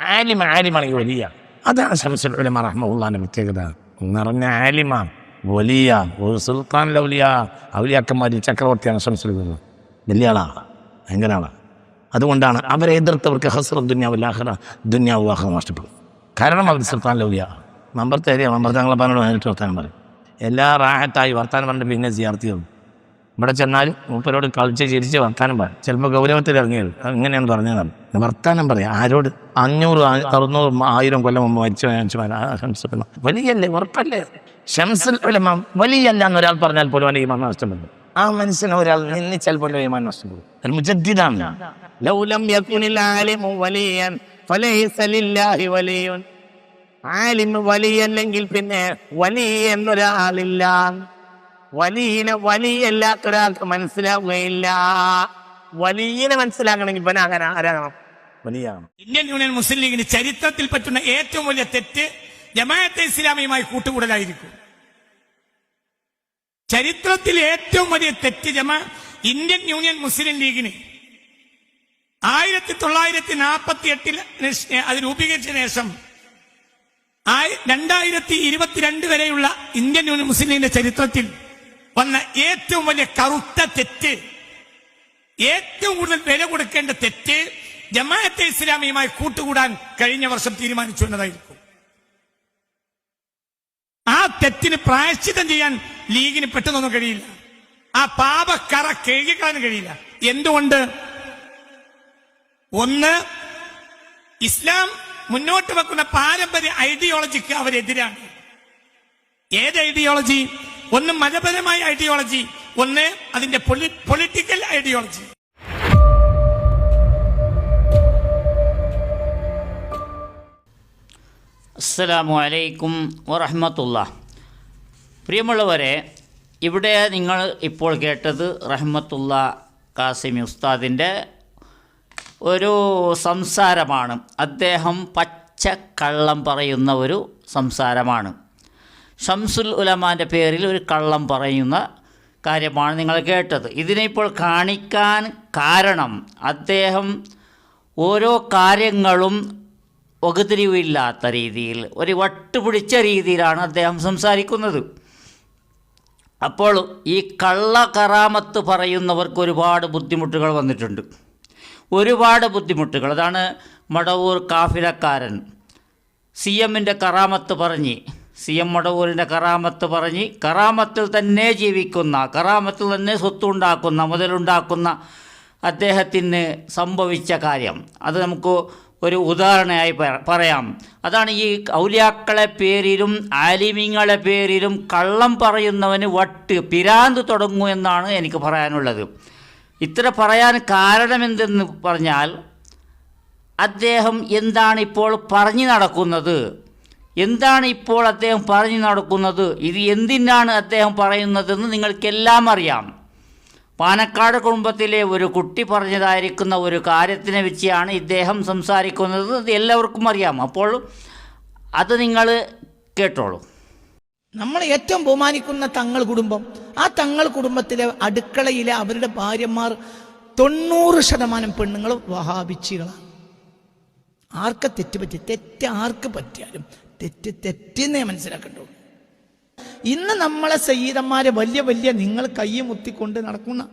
ആലിം ആലിമാണെങ്കിൽ വലിയ. അതാണ് ഷംസുൽ ഉലമ റഹ്മുള്ളാന്റെ പ്രത്യേകത. നിറഞ്ഞ ആലിമാണ് വലിയ ഒരു സുൽത്താൻ ലൗലിയ ഔലിയാക്കന്മാരിൽ ചക്രവർത്തിയാണ് ഷംസുൽ ഉലമ. വലിയ ആളാണ് ഭയങ്കര ആളാണ് അതുകൊണ്ടാണ് അവരെ എതിർത്തവർക്ക് ഹസ്ര ദുന്യാവില്ലാഹറ ദുന്യാവ് ആഹ്റ നഷ്ടപ്പെടും. കാരണം അവർ സുൽത്താൻ ലൗലിയ. നമ്പർ തരിക നമ്പർ തങ്ങളെ പറഞ്ഞോട് നേരിട്ട് വർത്താനം പറയും. എല്ലാ റാഹത്തായി വർത്താനം പറഞ്ഞിട്ട് പിന്നെ സിയാർത്തി ഇവിടെ ചെന്നാലും മൂപ്പരോട് കളിച്ച് ചിരിച്ച് വർത്താനം പറയും. ചിലപ്പോൾ ഗൗരവത്തിൽ ഇറങ്ങിയത് അങ്ങനെയാണ് പറഞ്ഞതാണ് വർത്താനം പറയാം. ആരോട്? അഞ്ഞൂറ് അറുന്നൂറ് ആയിരം കൊല്ലം മുമ്പ് മരിച്ചു വലിയല്ലേ ഉറപ്പല്ലേ? ഷംസുൽ വലിയല്ല എന്നൊരാൾ പറഞ്ഞാൽ പോലും അവന്റെ ഈമാൻ നഷ്ടപ്പെടും ആ മനുഷ്യനെ ഒരാൾ നിന്നിച്ചാൽ പോലും ഈമാൻ നഷ്ടപ്പെടും അത് മുജദ്ദിദാണ്. ലൗലം വലിയൻ വലിയൻ. വലിയല്ലെങ്കിൽ പിന്നെ വലിയ എന്നൊരാളില്ല. വലിയനെ വലിയല്ലാത്ത ഒരാൾക്ക് മനസ്സിലാവുകയില്ല. വലിയനെ മനസ്സിലാക്കണമെങ്കിൽ ഇവൻ അങ്ങനെ ആരാകണം? വലിയാണ് ഇന്ത്യൻ യൂണിയൻ മുസ്ലിം ലീഗിന് ചരിത്രത്തിൽ പറ്റുന്ന ഏറ്റവും വലിയ തെറ്റ് ജമാഅത്തെ ഇസ്ലാമിയുമായി കൂട്ടുകൂടലായിരിക്കും. ചരിത്രത്തിൽ ഏറ്റവും വലിയ തെറ്റ് ജമാ ഇന്ത്യൻ യൂണിയൻ മുസ്ലിം ലീഗിന് ആയിരത്തി തൊള്ളായിരത്തി നാൽപ്പത്തി എട്ടിൽ അത് രൂപീകരിച്ച ശേഷം രണ്ടായിരത്തി ഇരുപത്തിരണ്ട് വരെയുള്ള ഇന്ത്യൻ യൂണിയൻ മുസ്ലിം ലീഗിന്റെ ചരിത്രത്തിൽ വന്ന ഏറ്റവും വലിയ കറുത്ത തെറ്റ് ഏറ്റവും കൂടുതൽ വില കൊടുക്കേണ്ട തെറ്റ് ജമാഅത്തെ ഇസ്ലാമിയുമായി കൂട്ടുകൂടാൻ കഴിഞ്ഞ വർഷം തീരുമാനിച്ചു എന്നതായിരിക്കും. ആ തെറ്റിന് പ്രായശ്ചിത്തം ചെയ്യാൻ ലീഗിന് പെട്ടെന്നൊന്നും കഴിയില്ല. ആ പാപക്കറ കഴുകിക്കളാൻ കഴിയില്ല. എന്തുകൊണ്ട്? ഒന്ന് ഇസ്ലാം മുന്നോട്ട് വെക്കുന്ന പാരമ്പര്യ ഐഡിയോളജിക്ക് അവരെതിരാണ്. ഏത് ഐഡിയോളജി ഒന്ന് മതപരമായ ഐഡിയോളജി ഒന്ന് അതിന്റെ പൊളിറ്റിക്കൽ ഐഡിയോളജി അസ്സലാമു അലൈക്കും വറഹമത്തുള്ള പ്രിയമുള്ളവരെ ഇവിടെ നിങ്ങൾ ഇപ്പോൾ കേട്ടത് റഹ്മത്തുള്ള കാസിമി ഉസ്താദിന്റെ ഒരു സംസാരമാണ്. അദ്ദേഹം പച്ച കള്ളം പറയുന്ന ഒരു സംസാരമാണ്. ഷംസുൽ ഉലമാന്റെ പേരിൽ ഒരു കള്ളം പറയുന്ന കാര്യമാണ് നിങ്ങൾ കേട്ടത്. ഇതിനെ ഇപ്പോൾ കാണിക്കാൻ കാരണം അദ്ദേഹം ഓരോ കാര്യങ്ങളും വകുതിരിവില്ലാത്ത രീതിയിൽ ഒരു വട്ടുപിടിച്ച രീതിയിലാണ് അദ്ദേഹം സംസാരിക്കുന്നത്. അപ്പോൾ ഈ കള്ള കറാമത്ത് പറയുന്നവർക്ക് ഒരുപാട് ബുദ്ധിമുട്ടുകൾ വന്നിട്ടുണ്ട്. ഒരുപാട് ബുദ്ധിമുട്ടുകൾ. അതാണ് മടവൂർ കാഫിലക്കാരൻ സി എമ്മിന്റെ കറാമത്ത് പറഞ്ഞ് സി എം മടവൂരിന്റെ കറാമത്ത് പറഞ്ഞ് കറാമത്തിൽ തന്നെ ജീവിക്കുന്ന കറാമത്തിൽ തന്നെ സ്വത്തുണ്ടാക്കുന്ന മുതലുണ്ടാക്കുന്ന അദ്ദേഹത്തിന് സംഭവിച്ച കാര്യം. അത് നമുക്ക് ഒരു ഉദാഹരണയായി പറയാം. അതാണ് ഈ ഔലിയാക്കളെ പേരിലും ആലിമിങ്ങളെ പേരിലും കള്ളം പറയുന്നവന് വട്ട് പിരാന്ത് തുടങ്ങും എന്നാണ് എനിക്ക് പറയാനുള്ളത്. ഇത്ര പറയാൻ കാരണമെന്തെന്ന് പറഞ്ഞാൽ അദ്ദേഹം എന്താണ് ഇപ്പോൾ പറഞ്ഞു നടക്കുന്നത്? എന്താണ് ഇപ്പോൾ അദ്ദേഹം പറഞ്ഞു നടക്കുന്നത്? ഇത് എന്തിനാണ് അദ്ദേഹം പറയുന്നതെന്ന് നിങ്ങൾക്കെല്ലാം അറിയാം. പാനക്കാട് കുടുംബത്തിലെ ഒരു കുട്ടി പറഞ്ഞതായിരിക്കുന്ന ഒരു കാര്യത്തിനെ വെച്ചാണ് ഇദ്ദേഹം സംസാരിക്കുന്നത്. അത് എല്ലാവർക്കും അറിയാം. അപ്പോൾ അത് നിങ്ങൾ കേട്ടോളൂ. നമ്മൾ ഏറ്റവും ബഹുമാനിക്കുന്ന തങ്ങൾ കുടുംബം. ആ തങ്ങൾ കുടുംബത്തിലെ അടുക്കളയിലെ അവരുടെ ഭാര്യമാർ തൊണ്ണൂറ് ശതമാനം പെണ്ണുങ്ങൾ വഹാബിച്ചികളാണ്. ആർക്ക തെറ്റ് പറ്റി തെറ്റ് ആർക്ക് പറ്റിയാലും തെറ്റ് തെറ്റെന്നേ മനസ്സിലാക്കണ്ടോ. ഇന്ന് നമ്മളെ സയ്യിദന്മാരെ വലിയ വലിയ നിങ്ങൾ കൈ മുത്തിക്കൊണ്ട് നടക്കുന്ന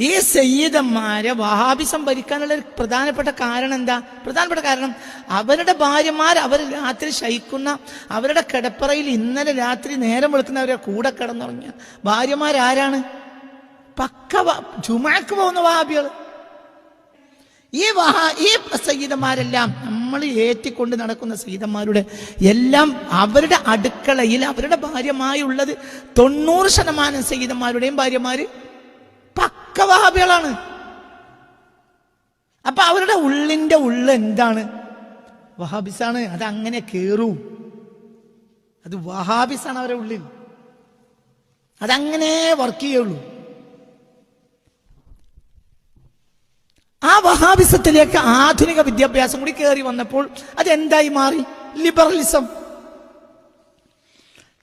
ഈ സയ്യിദന്മാരെ വഹാബിസം ഭരിക്കാനുള്ള ഒരു പ്രധാനപ്പെട്ട കാരണം എന്താ? പ്രധാനപ്പെട്ട കാരണം അവരുടെ ഭാര്യമാർ അവർ രാത്രി ശയിക്കുന്ന അവരുടെ കിടപ്പറയിൽ ഇന്നലെ രാത്രി നേരം വെളുക്കുന്നവരെ കൂടെ കിടന്നുറങ്ങിയ ഭാര്യമാരാരാണ്? പക്ക ചുമക്ക് പോകുന്ന വഹാബികൾ ഈ വഹ ഈ സയ്യിദന്മാരെല്ലാം നമ്മൾ ഏറ്റിക്കൊണ്ട് നടക്കുന്ന സയ്യിദന്മാരുടെ എല്ലാം അവരുടെ അടുക്കളയിൽ അവരുടെ ഭാര്യമായുള്ളത് തൊണ്ണൂറ് ശതമാനം സയ്യിദന്മാരുടെയും ഭാര്യമാര് പക്ക വഹാബികളാണ്. അപ്പൊ അവരുടെ ഉള്ളിന്റെ ഉള്ള് എന്താണ്? വഹാബിസാണ് അത് അങ്ങനെ കേറൂ. അത് വഹാബിസാണ് അവരുടെ ഉള്ളിൽ. അതങ്ങനെ വർക്ക് ചെയ്യുള്ളൂ ആ വഹാബിസത്തിലേക്ക് ആധുനിക വിദ്യാഭ്യാസം കൂടി കയറി വന്നപ്പോൾ അതെന്തായി മാറി? ലിബറലിസം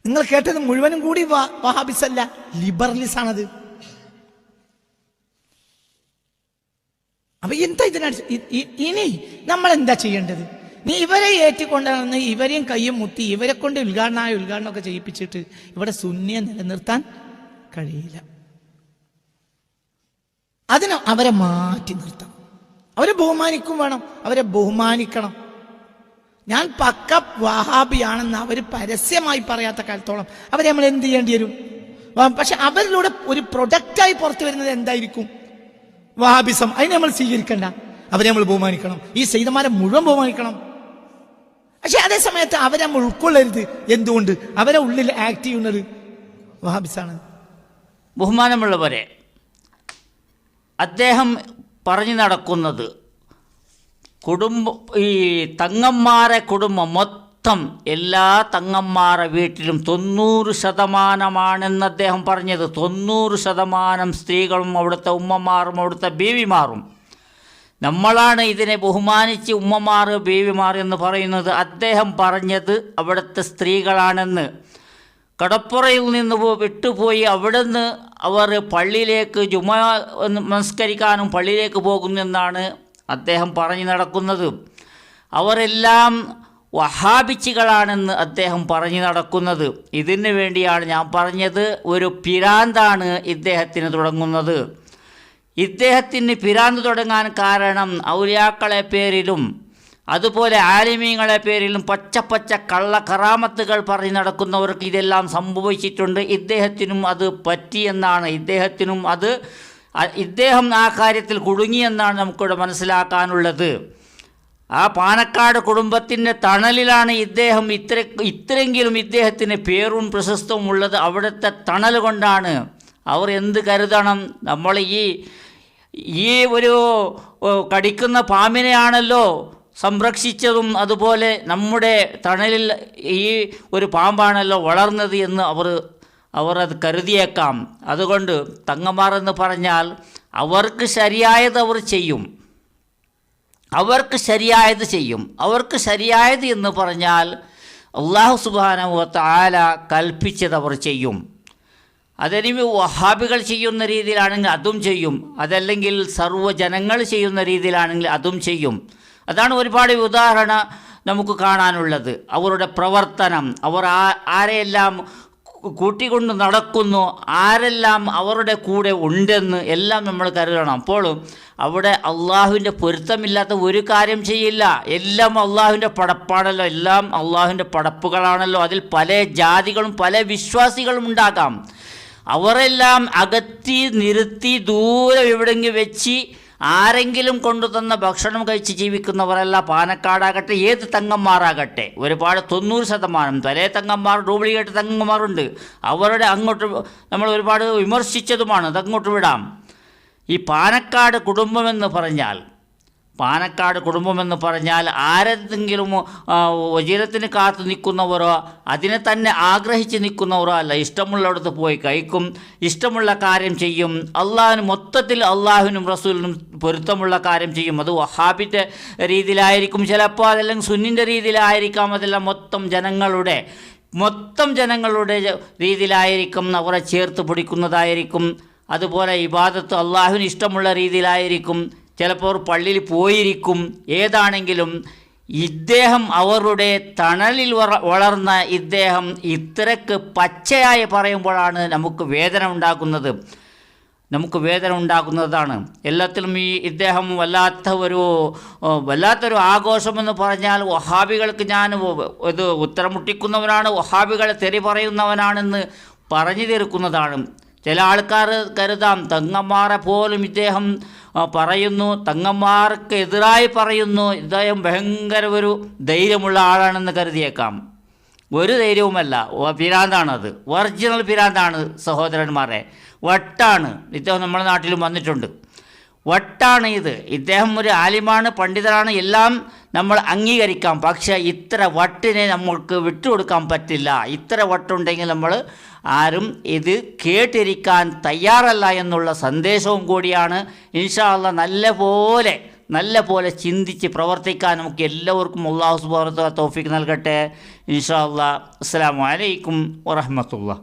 നിങ്ങൾ കേട്ടത് മുഴുവനും കൂടി വഹാബിസല്ല. ലിബറലിസ് ആണത്. അപ്പൊ എന്താ ഇതിനടിച്ച് ഇ- ഇ- ഇനി നമ്മൾ എന്താ ചെയ്യേണ്ടത്? നീ ഇവരെ ഏറ്റിക്കൊണ്ടാണെന്ന് ഇവരെയും കയ്യും മുത്തി ഇവരെ കൊണ്ട് ഉദ്ഘാടനമായ ഉദ്ഘാടനമൊക്കെ ചെയ്യിപ്പിച്ചിട്ട് ഇവിടെ സുന്നിയെ നിലനിർത്താൻ കഴിയില്ല. അതിന് അവരെ മാറ്റി നിർത്തണം. അവരെ ബഹുമാനിക്കും വേണം. അവരെ ബഹുമാനിക്കണം. ഞാൻ പക്ക വഹാബിയാണെന്ന് അവർ പരസ്യമായി പറയാത്ത കാലത്തോളം അവരെ നമ്മൾ എന്ത് ചെയ്യേണ്ടി വരും? പക്ഷെ അവരിലൂടെ ഒരു പ്രൊഡക്റ്റായി പുറത്തു വരുന്നത് എന്തായിരിക്കും? വഹാബിസം. അതിനെ നമ്മൾ സ്വീകരിക്കണ്ട. അവരെ നമ്മൾ ബഹുമാനിക്കണം. ഈ സൈതന്മാരെ മുഴുവൻ ബഹുമാനിക്കണം. പക്ഷെ അതേ സമയത്ത് അവരെ നമ്മൾ ഉൾക്കൊള്ളരുത്. എന്തുകൊണ്ട്? അവരെ ഉള്ളിൽ ആക്ട് ചെയ്യുന്നത് വഹാബിസാണ്. ബഹുമാനമുള്ളവരെ അദ്ദേഹം പറഞ്ഞു നടക്കുന്നത്. കുടുംബ ഈ തങ്ങന്മാരെ കുടുംബം മൊത്തം എല്ലാ തങ്ങന്മാരെ വീട്ടിലും തൊണ്ണൂറ് ശതമാനമാണെന്ന് അദ്ദേഹം പറഞ്ഞത്. തൊണ്ണൂറ് ശതമാനം സ്ത്രീകളും അവിടുത്തെ ഉമ്മമാറും അവിടുത്തെ ബീവിമാറും നമ്മളാണ് ഇതിനെ ബഹുമാനിച്ച് ഉമ്മമാർ ബീവിമാർ എന്ന് പറയുന്നത്. അദ്ദേഹം പറഞ്ഞത് അവിടുത്തെ സ്ത്രീകളാണെന്ന്. കടപ്പുറയിൽ നിന്ന് വിട്ടുപോയി അവിടുന്ന് അവർ പള്ളിയിലേക്ക് ജുമ നമസ്കരിക്കാനും പള്ളിയിലേക്ക് പോകുന്നെന്നാണ് അദ്ദേഹം പറഞ്ഞു നടക്കുന്നത്. അവരെല്ലാം വഹാബിച്ചുകളാണെന്ന് അദ്ദേഹം പറഞ്ഞു നടക്കുന്നത്. ഇതിനു വേണ്ടിയാണ് ഞാൻ പറഞ്ഞത് ഒരു പിരാന്താണ് ഇദ്ദേഹത്തിന് തുടങ്ങുന്നത്. ഇദ്ദേഹത്തിന് പിരാന്ത് തുടങ്ങാൻ കാരണം ഔലിയാക്കളെ പേരിലും അതുപോലെ ആലിമീങ്ങളെ പേരിലും പച്ച പച്ച കള്ള കറാമത്തുകൾ പറഞ്ഞു നടക്കുന്നവർക്ക് ഇതെല്ലാം സംഭവിച്ചിട്ടുണ്ട്. ഇദ്ദേഹത്തിനും അത് പറ്റിയെന്നാണ് ഇദ്ദേഹത്തിനും അത് ഇദ്ദേഹം ആ കാര്യത്തിൽ കുടുങ്ങിയെന്നാണ് നമുക്കിവിടെ മനസ്സിലാക്കാനുള്ളത്. ആ പാനക്കാട് കുടുംബത്തിന്റെ തണലിലാണ് ഇദ്ദേഹം ഇത്ര ഇത്രയെങ്കിലും ഇദ്ദേഹത്തിന് പേരും പ്രശസ്തവും ഉള്ളത്. അവിടുത്തെ തണൽ കൊണ്ടാണ്. അവർ എന്ത് കരുതണം? നമ്മൾ ഈ ഈ ഒരു കടിക്കുന്ന പാമ്പിനെയാണല്ലോ സംരക്ഷിച്ചതും അതുപോലെ നമ്മുടെ തണലിൽ ഈ ഒരു പാമ്പാണല്ലോ വളർന്നത് എന്ന് അവർ അവർ അത് കരുതിയേക്കാം. അതുകൊണ്ട് തങ്ങമാർ എന്ന് പറഞ്ഞാൽ അവർക്ക് ശരിയായത് അവർ ചെയ്യും. അവർക്ക് ശരിയായത് ചെയ്യും. അവർക്ക് ശരിയായത് എന്ന് പറഞ്ഞാൽ അള്ളാഹു സുബാനുവത്ത് ആല കൽപ്പിച്ചത് അവർ ചെയ്യും. അതിന് വഹാബികൾ ചെയ്യുന്ന രീതിയിലാണെങ്കിൽ അതും ചെയ്യും. അതല്ലെങ്കിൽ സർവജനങ്ങൾ ചെയ്യുന്ന രീതിയിലാണെങ്കിൽ അതും ചെയ്യും. അതാണ് ഒരുപാട് ഉദാഹരണ നമുക്ക് കാണാനുള്ളത്. അവരുടെ പ്രവർത്തനം അവർ ആരെയെല്ലാം കൂട്ടിക്കൊണ്ട് നടക്കുന്നു ആരെല്ലാം അവരുടെ കൂടെ ഉണ്ടെന്ന് എല്ലാം നമ്മൾ കരുതണം. അപ്പോഴും അവിടെ അള്ളാഹുവിന്റെ പൊരുത്തമില്ലാത്ത ഒരു കാര്യം ചെയ്യില്ല. എല്ലാം അള്ളാഹുവിന്റെ പടപ്പാണല്ലോ എല്ലാം അള്ളാഹുവിന്റെ പടപ്പുകളാണല്ലോ. അതിൽ പല ജാതികളും പല വിശ്വാസികളും ഉണ്ടാകാം. അവരെല്ലാം അകത്തി നിർത്തി ദൂരെ എവിടെങ്കിൽ വെച്ച് ആരെങ്കിലും കൊണ്ടുതന്ന ഭക്ഷണം കഴിച്ച് ജീവിക്കുന്നവരല്ല പാനക്കാടാകട്ടെ ഏത് തങ്ങന്മാരാകട്ടെ. ഒരുപാട് തൊണ്ണൂറ് ശതമാനം തലേ തങ്ങന്മാർ ഡ്യൂപ്ലിക്കേറ്റ് തങ്ങന്മാരുണ്ട്. അവരുടെ അങ്ങോട്ട് നമ്മൾ ഒരുപാട് വിമർശിച്ചതുമാണ് അതങ്ങോട്ട് വിടാം. ഈ പാനക്കാട് കുടുംബമെന്ന് പറഞ്ഞാൽ പാനക്കാട് കുടുംബമെന്ന് പറഞ്ഞാൽ ആരെന്തെങ്കിലും ആ, വജീരത്തിന് കാത്തു നിൽക്കുന്നവരോ അതിനെ തന്നെ ആഗ്രഹിച്ച് നിൽക്കുന്നവരോ അല്ല. ഇഷ്ടമുള്ളടത്ത് പോയി കഴിക്കും ഇഷ്ടമുള്ള കാര്യം ചെയ്യും. അള്ളാഹിന് മൊത്തത്തിൽ അള്ളാഹുവിനും റസൂലിനും പൊരുത്തമുള്ള കാര്യം ചെയ്യും. അത് വഹാബിന്റെ രീതിയിലായിരിക്കും. ചിലപ്പോൾ അതല്ലെങ്കിൽ സുന്നിന്റെ രീതിയിലായിരിക്കാം. അതെല്ലാം മൊത്തം ജനങ്ങളുടെ മൊത്തം ജനങ്ങളുടെ രീതിയിലായിരിക്കും. അവരെ ചേർത്ത് പിടിക്കുന്നതായിരിക്കും. അതുപോലെ ഇബാദത്ത് അള്ളാഹുവിന് ഇഷ്ടമുള്ള രീതിയിലായിരിക്കും. ചിലപ്പോൾ പള്ളിയിൽ പോയിരിക്കും. ഏതാണെങ്കിലും ഇദ്ദേഹം അവരുടെ തണലിൽ വളർന്ന ഇദ്ദേഹം ഇത്രക്ക് പച്ചയായി പറയുമ്പോഴാണ് നമുക്ക് വേദന ഉണ്ടാക്കുന്നത് നമുക്ക് വേദന ഉണ്ടാക്കുന്നതാണ് എല്ലാത്തിലും ഈ ഇദ്ദേഹം വല്ലാത്ത ഒരു വല്ലാത്തൊരു ആഘോഷമെന്ന് പറഞ്ഞാൽ വഹാബികൾക്ക് ഞാൻ ഇത് ഉത്തരമുട്ടിക്കുന്നവനാണ് വഹാബികളെ തെറി പറയുന്നവനാണെന്ന് പറഞ്ഞു തീർക്കുന്നതാണ്. ചില ആൾക്കാർ കരുതാം തങ്ങന്മാരെ പോലും ഇദ്ദേഹം പറയുന്നു തങ്ങന്മാർക്ക് എതിരായി പറയുന്നു ഇദ്ദേഹം ഭയങ്കര ഒരു ധൈര്യമുള്ള ആളാണെന്ന് കരുതിയേക്കാം. ഒരു ധൈര്യവുമല്ല പിരാന്താണത് ഒറിജിനൽ പിരാന്താണ് സഹോദരന്മാരെ. വട്ടാണ് ഇദ്ദേഹം നമ്മുടെ നാട്ടിലും വന്നിട്ടുണ്ട്. വട്ടാണ് ഇത്. ഇദ്ദേഹം ഒരു ആലിമാണ് പണ്ഡിതരാണ്. എല്ലാം നമ്മൾ അംഗീകരിക്കാം. പക്ഷേ ഇത്ര വട്ടിനെ നമ്മൾക്ക് വിട്ടുകൊടുക്കാൻ പറ്റില്ല. ഇത്ര വട്ടുണ്ടെങ്കിൽ നമ്മൾ ആരും ഇത് കേട്ടിരിക്കാൻ തയ്യാറല്ല എന്നുള്ള സന്ദേശവും കൂടിയാണ് ഇൻഷാ അള്ളാ നല്ല പോലെ നല്ല പോലെ ചിന്തിച്ച് പ്രവർത്തിക്കാൻ നമുക്ക് എല്ലാവർക്കും അള്ളാഹു സുബാന തോഫിക്ക് നൽകട്ടെ. ഇൻഷാ അസ്സാം വലൈക്കും വറഹമത്തുള്ള